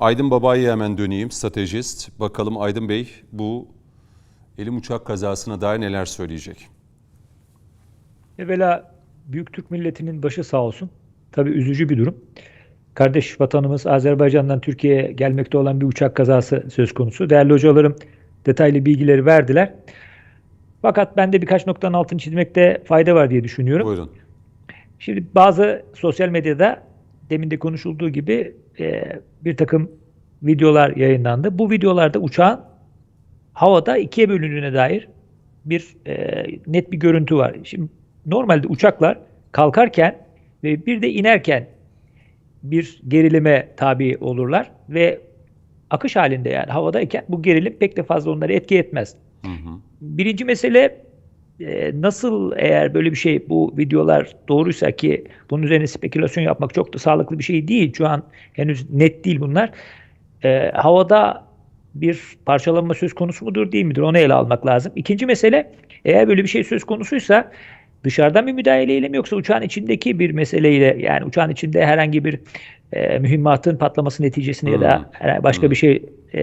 Aydın Baba'ya hemen döneyim, stratejist. Bakalım Aydın Bey bu elim uçak kazasına dair neler söyleyecek? Evvela Büyük Türk milletinin başı sağ olsun. Tabii üzücü bir durum. Kardeş vatanımız Azerbaycan'dan Türkiye'ye gelmekte olan bir uçak kazası söz konusu. Değerli hocalarım detaylı bilgileri verdiler. Fakat ben de birkaç noktanın altını çizmekte fayda var diye düşünüyorum. Buyurun. Şimdi bazı sosyal medyada demin de konuşulduğu gibi e, bir takım videolar yayınlandı. Bu videolarda uçağın havada ikiye bölündüğüne dair bir e, net bir görüntü var. Şimdi normalde uçaklar kalkarken ve bir de inerken bir gerilime tabi olurlar ve akış halinde yani havadayken bu gerilim pek de fazla onları etki etmez. Hı hı. Birinci mesele nasıl eğer böyle bir şey bu videolar doğruysa ki bunun üzerine spekülasyon yapmak çok da sağlıklı bir şey değil. Şu an henüz net değil bunlar. E, havada bir parçalanma söz konusu mudur değil midir onu ele almak lazım. İkinci mesele eğer böyle bir şey söz konusuysa dışarıdan bir müdahaleyle mi yoksa uçağın içindeki bir meseleyle yani uçağın içinde herhangi bir e, mühimmatın patlaması neticesinde ya da Hmm. başka Hmm. bir şey e,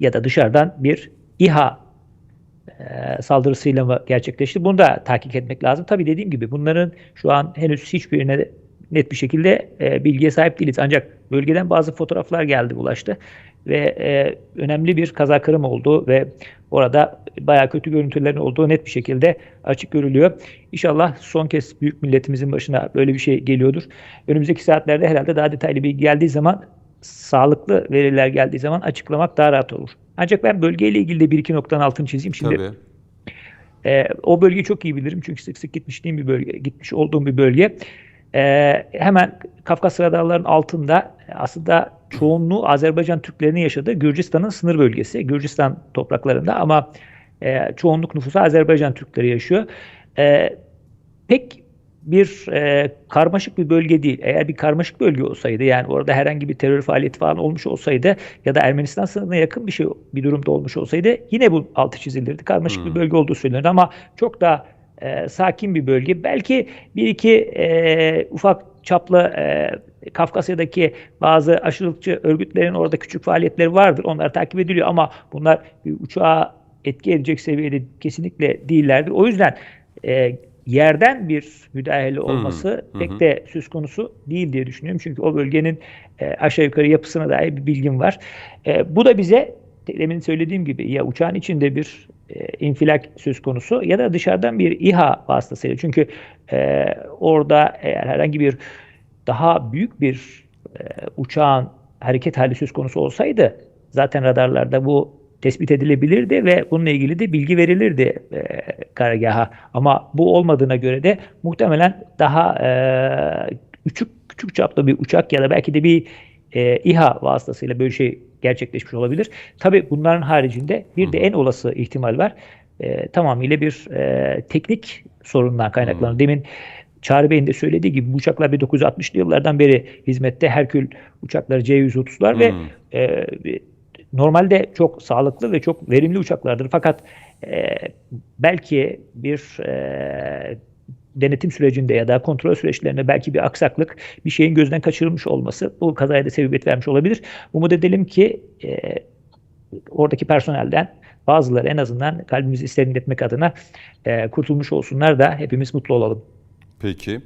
ya da dışarıdan bir İHA saldırısıyla mı gerçekleşti? Bunu da tahkik etmek lazım. Tabii dediğim gibi bunların şu an henüz hiçbirine net bir şekilde e, bilgiye sahip değiliz. Ancak bölgeden bazı fotoğraflar geldi, ulaştı ve e, önemli bir kaza kırım oldu ve orada bayağı kötü görüntülerin olduğu net bir şekilde açık görülüyor. İnşallah son kez büyük milletimizin başına böyle bir şey geliyordur. Önümüzdeki saatlerde herhalde daha detaylı bilgi geldiği zaman sağlıklı veriler geldiği zaman açıklamak daha rahat olur. Ancak ben bölgeyle ilgili de bir iki noktanın altını çizeyim. Şimdi Tabii. e, o bölgeyi çok iyi bilirim çünkü sık sık gitmişliğim bir bölge, gitmiş olduğum bir bölge. E, hemen Kafkasya Dağları'nın altında aslında çoğunluğu Azerbaycan Türklerinin yaşadığı Gürcistan'ın sınır bölgesi. Gürcistan topraklarında ama e, çoğunluk nüfusu Azerbaycan Türkleri yaşıyor. E, pek bir e, karmaşık bir bölge değil. Eğer bir karmaşık bölge olsaydı yani orada herhangi bir terör faaliyeti falan olmuş olsaydı ya da Ermenistan sınırına yakın bir şey bir durumda olmuş olsaydı yine bu altı çizilirdi. Karmaşık Hmm. bir bölge olduğu söylenir ama çok da e, sakin bir bölge. Belki bir iki e, ufak çaplı e, Kafkasya'daki bazı aşırılıkçı örgütlerin orada küçük faaliyetleri vardır. Onlar takip ediliyor ama bunlar bir uçağa etki edecek seviyede kesinlikle değillerdir. O yüzden e, yerden bir müdahale olması hı pek hı. de söz konusu değil diye düşünüyorum. Çünkü o bölgenin e, aşağı yukarı yapısına dair bir bilgim var. E, bu da bize demin söylediğim gibi ya uçağın içinde bir e, infilak söz konusu ya da dışarıdan bir İHA vasıtasıyla. Çünkü e, orada eğer herhangi bir daha büyük bir e, uçağın hareket hali söz konusu olsaydı zaten radarlarda bu tespit edilebilirdi ve bununla ilgili de bilgi verilirdi e, karargaha. Ama bu olmadığına göre de muhtemelen daha e, küçük küçük çaplı bir uçak ya da belki de bir e, İHA vasıtasıyla böyle şey gerçekleşmiş olabilir. Tabii bunların haricinde bir de en olası ihtimal var. E, tamamıyla bir e, teknik sorundan kaynaklanan. Hmm. Demin Çağrı Bey'in de söylediği gibi bu uçaklar 1960'lı yıllardan beri hizmette Herkül uçakları C-130'lar ve e, normalde çok sağlıklı ve çok verimli uçaklardır. Fakat e, belki bir e, denetim sürecinde ya da kontrol süreçlerinde belki bir aksaklık, bir şeyin gözden kaçırılmış olması bu kazaya da sebebiyet vermiş olabilir. Umut edelim ki e, oradaki personelden bazıları en azından kalbimizi serinletmek adına e, kurtulmuş olsunlar da hepimiz mutlu olalım. Peki.